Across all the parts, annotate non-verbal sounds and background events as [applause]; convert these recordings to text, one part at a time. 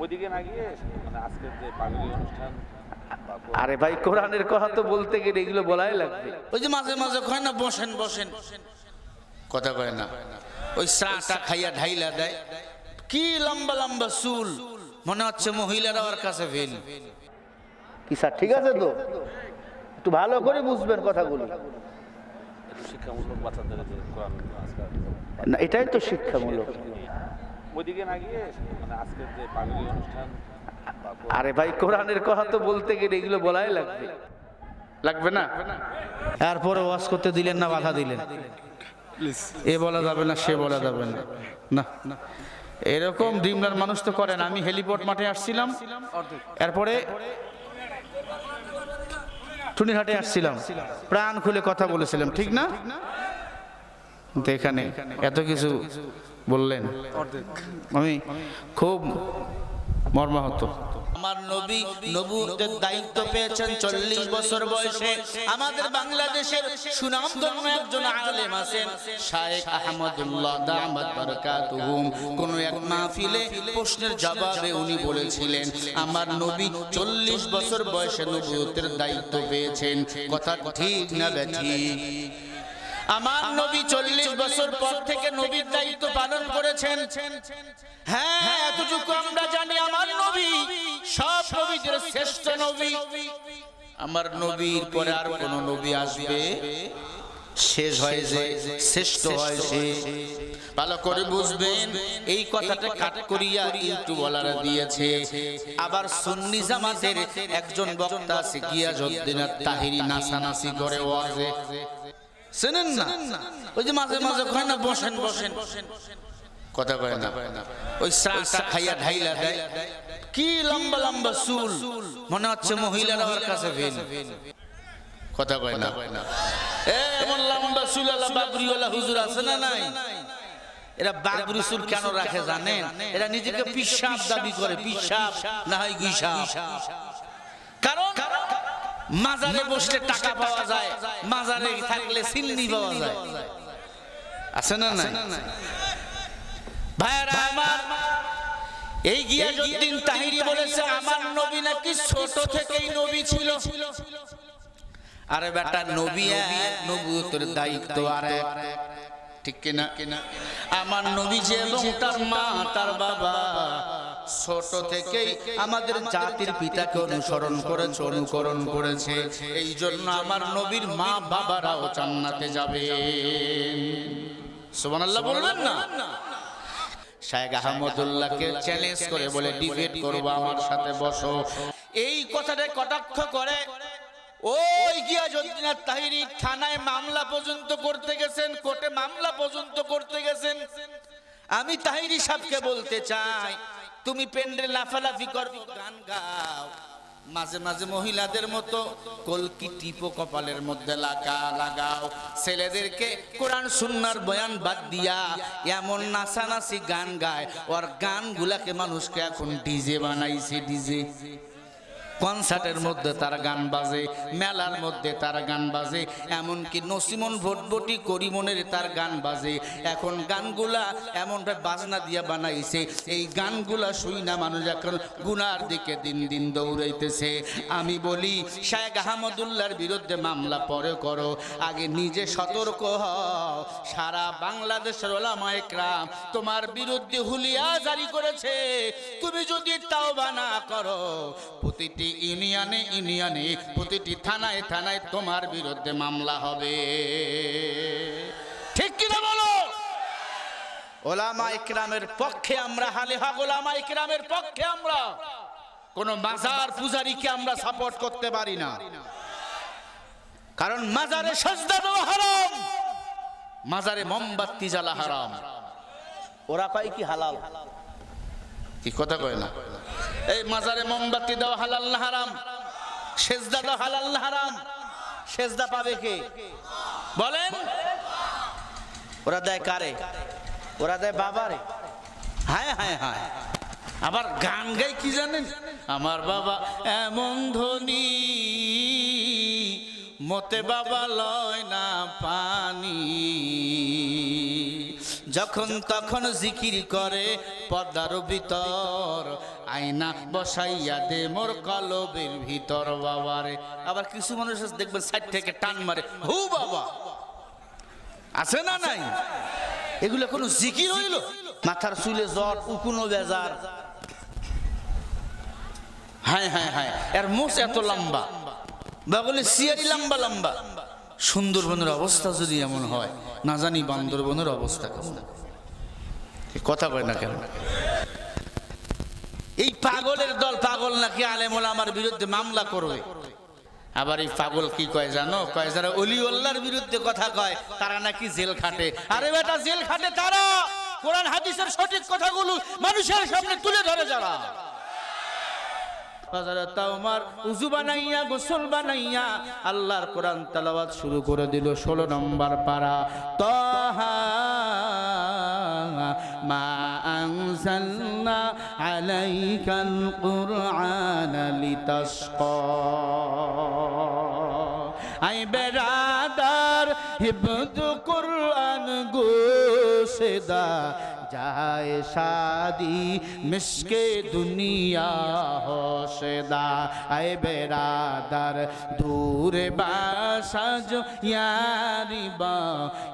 ওইদিকে না গিয়ে মানে আজকের যে পাগলি অনুষ্ঠান আরে ভাই কোরআনের কথা তো বলতে গেলে এগুলো বলাই লাগবে। ওই যে মাঝে মাঝে কয় না বসেন বসেন। কথা কয় না। ওই চাটা খাইয়া ঢাইলা দেয়। কি লম্বা লম্বা চুল। মনে হচ্ছে মহিলারা ওর কাছে ফেল কি স্যার ঠিক আছে তো? একটু ভালো করে বুঝবেন কথাগুলো। না এটাই তো শিক্ষামূলক। ওইদিকে না গিয়ে মানে আজকের যে পাগলি অনুষ্ঠান আরে ভাই কোরআনের কথা তো বলতে গেলে এগুলো বলাই লাগবে। লাগবে না? এরপরে ওয়াজ করতে দিলেন না বাধা দিলেন? এ বলা যাবে না সে বলা যাবে না। না না। এরকম ডিমলার মানুষ তো করেন আমি হেলিপোর্ট মাঠে আসছিলাম এরপরে টুনিহাটে আসছিলাম। প্রাণ খুলে কথা বলেছিলাম ঠিক না? কিন্তু এখানে এত কিছু বললেন। আমি খুব মর্মাহত। আমার নবী নবুতের দায়িত্ব পেয়েছেন চল্লিশ বছর বয়সে। আমাদের বাংলাদেশের সুনামধন্য একজন আলেম আছেন শায়েখ আহমদুল্লাহ দামাত বারাকাতুহুম কোন এক মাহফিলে প্রশ্নের জবাবে উনি বলেছিলেন আমার নবী চল্লিশ বছর বয়সে নবুতের দায়িত্ব পেয়েছেন। কথা ঠিক না ব্যাঠিক? আমার নবী চল্লিশ বছর পর থেকে নবীর দায়িত্ব পালন করেছেন। হ্যাঁ এতটুকু আমরা জানি আমার নবী। সব নবীদের শ্রেষ্ঠ নবী। আমার নবীর পরে আর কোন নবী আসবে। শেষ হয় যে শ্রেষ্ঠ হয় সে ভালো করে বুঝবেন এই কথাটা কাট করিয়া ইউটিউবওয়ালারা দিয়েছে। আবার সুন্নি জামাতের একজন বক্তা আছে গিয়াজউদ্দিন তাহিরি নাসানাসি করে ওয়াজে। শোনেন না। ওই যে মাঝে মাঝে কয় না বসেন বসেন। কথা কয় না। ওই চাটা খাইয়া ঢাইলা দেয়। কি লম্বা লম্বা চুল। মনে হচ্ছে মহিলারা ওর কাছে ফেল কথা কয় না। এ, এমন লম্বা চুল আলা বাবরিওয়ালা হুজুর আছে না নাই? এরা বাবরি চুল কেন রাখে জানেন? এরা নিজেকে পিসাব দাবি করে। পিসাব না হয় গুইসাব কারণ মাজারে বসলে টাকা পাওয়া যায় মাজারে থাকলে সিন্নি পাওয়া যায়। আছে না নাই? ভাইরা আমার এই তাহিরি বলেছে আমার নবী নাকি ছোট থেকেই নবী ছিল। আরে বেটা নবী নবুয়তের দায়িত্ব আর। ঠিক কিনা? কিনা? আমার নবী যে এবং তার মা তার বাবা। ছোট থেকেই আমাদের জাতির পিতাকে অনুসরণ করেছে অনুকরণ করেছে। এই জন্য আমার নবীর মা বাবারাও জান্নাতে যাবে সুবহানাল্লাহ বলবেন না? শায়েখ আহমদুল্লাহকে চ্যালেঞ্জ করে বলে ডিবেট করব আমার সাথে বসো। এই কথাটা কটাক্ষ করে ওই গিয়া গিয়াজউদ্দিন তাহিরি থানায় মামলা পর্যন্ত করতে গেছেন কোর্টে মামলা পর্যন্ত করতে গেছেন। আমি তাহিরি সাহেবকে বলতে চাই তুমি পেন্ডে লাফালাফি করো। গান গাও। মাঝে মাঝে মহিলাদের মতো কলকি টিপো কপালের মধ্যে লাগা, লাগাও। ছেলেদেরকে কোরআন সুন্নার বয়ান বাদ দিয়া এমন নাচানাচি গান গায়। ওর গানগুলাকে মানুষকে এখন ডিজে বানাইছে, ডিজে। কনসার্টের মধ্যে তার গান বাজে, মেলার মধ্যে তার গান বাজে, এমনকি নসিমন ভোটবটি করিমনের তার গান বাজে। এখন গানগুলা এমনভাবে বাজনা দিয়া বানাইছে, এই গানগুলা শুই না মানুষ এখন গুনার দিকে দিন দিন দৌড়াইতেছে। আমি বলি, শায়েখ আহমদুল্লাহর বিরুদ্ধে মামলা পরে করো, আগে নিজে সতর্ক হও। সারা বাংলাদেশের ওলামা একরাম, তোমার বিরুদ্ধে হুলিয়া জারি করেছে। তুমি যদি তাও না করো, প্রতিটি ইউনিয়নে ইউনিয়নে প্রতিটি থানায় থানায় তোমার বিরুদ্ধে মামলা হবে। ঠিক কিনা বলো? ওলামা ইকরামের পক্ষে আমরা হালে হক ওলামা ইকরামের পক্ষে আমরা। কোন মাজার পূজারীকে আমরা সাপোর্ট করতে পারি না। কারণ মাজারে সজদা দেওয়া হারাম মাজারে মোমবাতি জ্বালা হারাম। ওরা কয় কি হালাল? কি কথা কয় না? এই মাজারে মোমবাতি দাও, হালাল না হারাম? সেজদা দেওয়া হালাল না হারাম? সেজদা পাবে কে? বলেন। ওরা দেয় কারে? ওরা দেয় বাবারে। হায় হায় হায়। আবার গান গাই কি জানেন? আমার বাবা এমন ধনী, মতে বাবা লয় না পানি। যখন তখন জিকির করে পদ্মার ভিতর, আয়না বসাইয়া দে মোর কলবের ভিতর বাবারে। আবার কিছু মানুষ দেখবেন সাইড থেকে টান মারে, হু বাবা। আছে না নাই? এগুলো কোনো জিকির হইল? মাথার চুলে জ্বর উকুনো বেজার। হ্যাঁ হ্যাঁ হ্যাঁ এর মোষ এত লম্বা। বা বলে সিয়ারি লম্বা লম্বা। সুন্দরবনের অবস্থা যদি এমন হয় না জানি বান্দরবনের অবস্থা কেমন। কথা কয় না কেন? এই পাগলের দল পাগল নাকি আলেমুল আমার বিরুদ্ধে মামলা করবে? আবার এই পাগল কি কয় জানো? কয় যারা অলিউল্লাহর বিরুদ্ধে কথা কয় তারা নাকি জেল খাটে। আরে বেটা জেল খাটে তারা। কোরআন হাদিসের সঠিক কথাগুলো মানুষের সামনে তুলে ধরে যারা। আল্লাহর কোরআন তেলাওয়াত শুরু করে দিল 16 নম্বর পারা। তাহা মা আনজালনা আলাইকাল কুরআন লিতাশকা। আই বেরাদার হিফজ কুরআন গোসেদা যায় শাদি, মিশকে দুনিয়া হোসেদা। আয় বেরাদার দূরে বাসাজ ইয়ারি বা,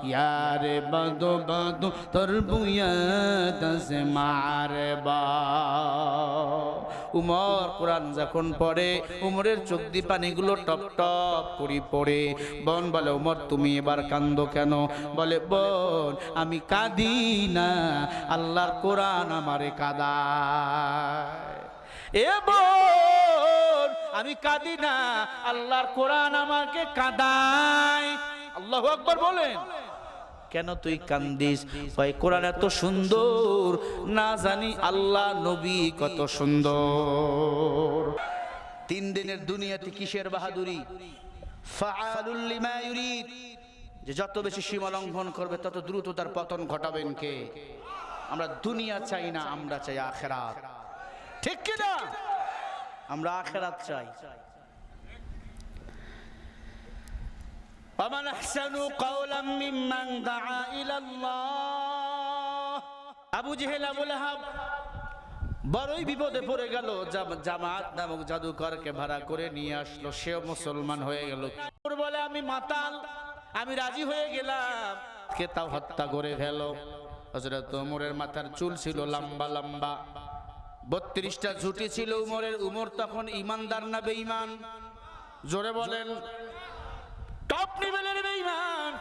ইয়ারে বদো বদো, তোর বুয়া দস মারে উমর কোরআন যখন পড়ে, উমরের চোখ পানিগুলো টপ টপ করি পড়ে। বোন বলে, উমর, তুমি এবার কান্দ কেন? বলে, বোন, আমি কাঁদি না। আল্লাহর কোরআন আমারে কাদায়। এ আমি কাঁদি না, আল্লাহর কোরআন আমাকে কাদায়। আল্লাহ আকবার বলেন। কেন তুই কান্দিস? ভাই, কোরআন এত সুন্দর, না জানি আল্লাহ, নবী কত সুন্দর। তিন দিনের দুনিয়াতে কিসের বাহাদুরি? যে যত বেশি সীমা লঙ্ঘন করবে, তত দ্রুত তার পতন ঘটাবেন কে? আমরা দুনিয়া চাই না আমরা চাই আখেরাত ঠিক কি না আমরা আখেরাত চাই ومن أحسن قولا ممن دعا إلى الله আবু জেহেল আবু লাহাব বড়ই বিপদে পড়ে গেল জাম- জামাত নামক জাদুকরকে ভাড়া করে নিয়ে আসলো সেও মুসলমান হয়ে গেল ওর বলে আমি মাতাল আমি রাজি হয়ে গেলাম কে তাও হত্যা করে ফেল হজরত উমরের মাথার চুল ছিল লম্বা লম্বা। বত্রিশটা ঝুটি ছিল উমরের উমর তখন ইমানদার না বেঈমান? জোরে বলেন। টপ লেভেলের বেঈমান।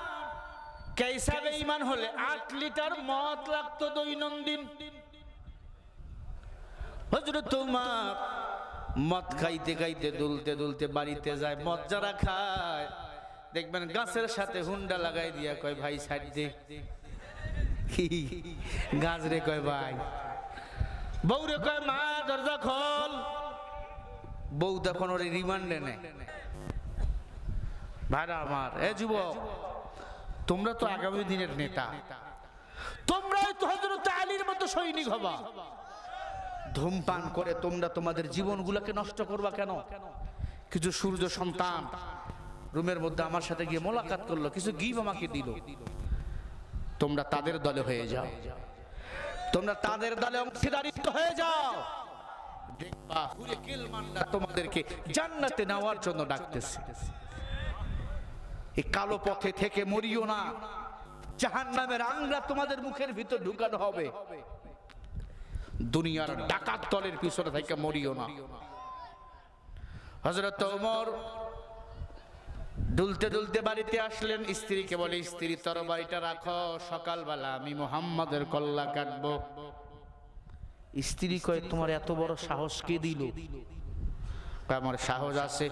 কেসা বেঈমান হলে আট লিটার মদ লাগতো দৈনন্দিন। হজরত তোমার মদ খাইতে খাইতে, দুলতে দুলতে বাড়িতে যায়, মদ যারা খায়, দেখবেন গাছের সাথে হুন্ডা লাগাই দিয়া কয়, ভাই, সাইড দে। [laughs] গাছ রে কয় ভাই। বউরে কয়, মা, দরজা খোল। বউ তখন ওর রিমান্ডে নেয়। ভাইরা আমার, এ যুবক, তোমরা তো আগামী দিনের নেতা। তোমরাই তো হজরত আলীর মতো সৈনিক হবা। ধূমপান করে তোমরা তোমাদের জীবনগুলোকে নষ্ট করবা কেন? কিছু সূর্য সন্তান রুমের মধ্যে আমার সাথে গিয়ে মোলাকাত করল, কিছু গিফট আমাকে দিল। তোমরা তাদের দলে হয়ে যাও। তোমরা তাদের দলে অংশীদারিত্ব হয়ে যাও। দেখবা হুরে তোমাদেরকে জান্নাতে নেওয়ার জন্য ডাকতেছে। এই কালো পথে থেকে মরিও না। জাহান নামের আংরা তোমাদের মুখের ভিতর ঢুকানো হবে। দুনিয়ার ডাকাত তলের পিছনে থেকে মরিও না। হজরত ওমর দুলতে দুলতে বাড়িতে আসলেন। স্ত্রীকে বলে স্ত্রী তরবারিটা রাখো সকালবেলা আমি মোহাম্মদের কল্লা কাটবো। স্ত্রী কয় তোমার এত বড় সাহস কে দিল? আমার সাহস আছে।